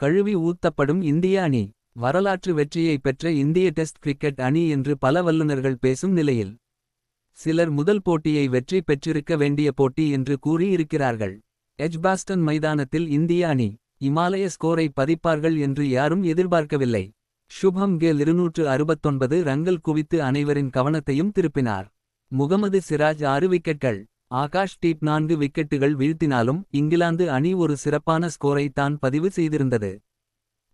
கழுவி ஊத்தப்படும் இந்திய அணி. வரலாற்று வெற்றியை பெற்ற இந்திய டெஸ்ட் கிரிக்கெட் அணி என்று பல வல்லுநர்கள் பேசும் நிலையில் சிலர் முதல் போட்டியை வெற்றி பெற்றிருக்க வேண்டிய போட்டி என்று கூறியிருக்கிறார்கள். எஜ்பாஸ்டன் மைதானத்தில் இந்திய அணி இமாலய ஸ்கோரை பதிப்பார்கள் என்று யாரும் எதிர்பார்க்கவில்லை. சுபம் கேல் இருநூற்று அறுபத்தொன்பது ரன்கள் குவித்து அனைவரின் கவனத்தையும் திருப்பினார். முகமது சிராஜ் ஆறு விக்கெட்கள் ஆகாஷ் டீப் நான்கு விக்கெட்டுகள் வீழ்த்தினாலும் இங்கிலாந்து அணி ஒரு சிறப்பான ஸ்கோரை தான் பதிவு செய்திருந்தது.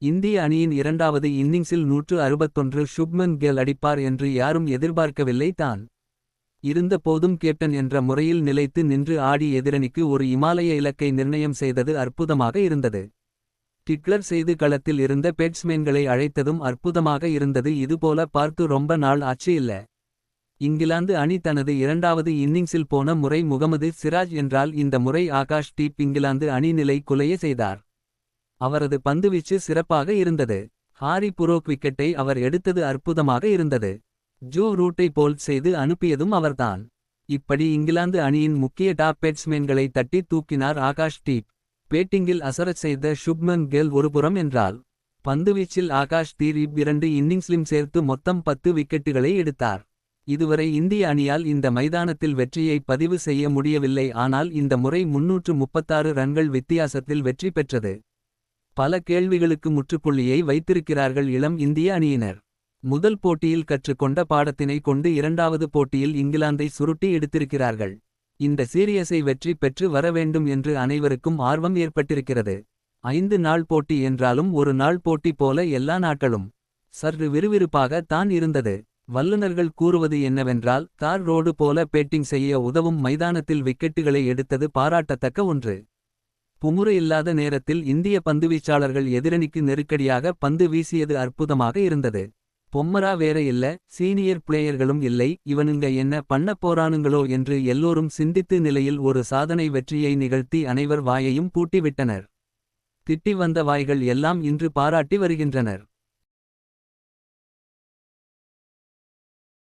இந்திய அணியின் இரண்டாவது இன்னிங்ஸில் நூற்று அறுபத்தொன்று ஷுப்மன் கெல் அடிப்பார் என்று யாரும் எதிர்பார்க்கவில்லை தான். இருந்த போதும் கேப்டன் என்ற முறையில் நிலைத்து நின்று ஆடி எதிரணிக்கு ஒரு இமாலய இலக்கை நிர்ணயம் செய்தது அற்புதமாக இருந்தது. டிக்ளர் செய்து களத்தில் இருந்த பேட்ஸ்மேன்களை அழைத்ததும் அற்புதமாக இருந்தது. இதுபோல பார்த்து ரொம்ப நாள் ஆச்சு இல்ல. இங்கிலாந்து அணி தனது இரண்டாவது இன்னிங்ஸில் போன முறை முகமது சிராஜ் என்றால் இந்த முறை ஆகாஷ் டீப் இங்கிலாந்து அணி நிலை குலைய செய்தார். அவரது பந்துவீச்சு சிறப்பாக இருந்தது. ஹாரி புரோக் விக்கெட்டை அவர் எடுத்தது அற்புதமாக இருந்தது. ஜோ ரூட்டை போல் செய்து அனுப்பியதும் அவர்தான். இப்படி இங்கிலாந்து அணியின் முக்கிய டாப் பேட்ஸ்மேன்களை தட்டி தூக்கினார் ஆகாஷ் டீப் பேட்டிங்கில் அசரச் செய்த சுப்மன் கெல் ஒருபுறம் என்றால் பந்துவீச்சில் ஆகாஷ் தீரீப் இரண்டு இன்னிங்ஸ்லிம் சேர்த்து மொத்தம் பத்து விக்கெட்டுகளை எடுத்தார். இதுவரை இந்திய அணியால் இந்த மைதானத்தில் வெற்றியை பதிவு செய்ய முடியவில்லை. ஆனால் இந்த முறை முன்னூற்று முப்பத்தாறு ரன்கள் வித்தியாசத்தில் வெற்றி பெற்றது. பல கேள்விகளுக்கு முற்றுப்புள்ளியை வைத்திருக்கிறார்கள் இளம் இந்திய அணியினர். முதல் போட்டியில் கற்றுக்கொண்ட பாடத்தினை கொண்டு இரண்டாவது போட்டியில் இங்கிலாந்தை சுருட்டி எடுத்திருக்கிறார்கள். இந்த சீரியஸை வெற்றி பெற்று வர வேண்டும் என்று அனைவருக்கும் ஆர்வம் ஏற்பட்டிருக்கிறது. ஐந்து நாள் போட்டி என்றாலும் ஒரு நாள் போட்டி போல எல்லா நாட்களும். சற்று விறுவிறுப்பாக தான் இருந்தது. வல்லுநர்கள் கூறுவது என்னவென்றால் தார் ரோடு போல பேட்டிங் செய்ய உதவும் மைதானத்தில் விக்கெட்டுகளை எடுத்தது பாராட்டத்தக்க ஒன்று. புமுறு இல்லாத நேரத்தில் இந்திய பந்துவீச்சாளர்கள் எதிரணிக்கு நெருக்கடியாக பந்து வீசியது அற்புதமாக இருந்தது. பொம்மரா வேற இல்ல சீனியர் பிளேயர்களும் இல்லை இவனுங்க என்ன பண்ண போறானுங்களோ என்று எல்லோரும் சிந்தித்து நிலையில் ஒரு சாதனை வெற்றியை நிகழ்த்தி அனைவர் வாயையும் பூட்டிவிட்டனர். திட்டி வந்த வாய்கள் எல்லாம் இன்று பாராட்டி வருகின்றனர்.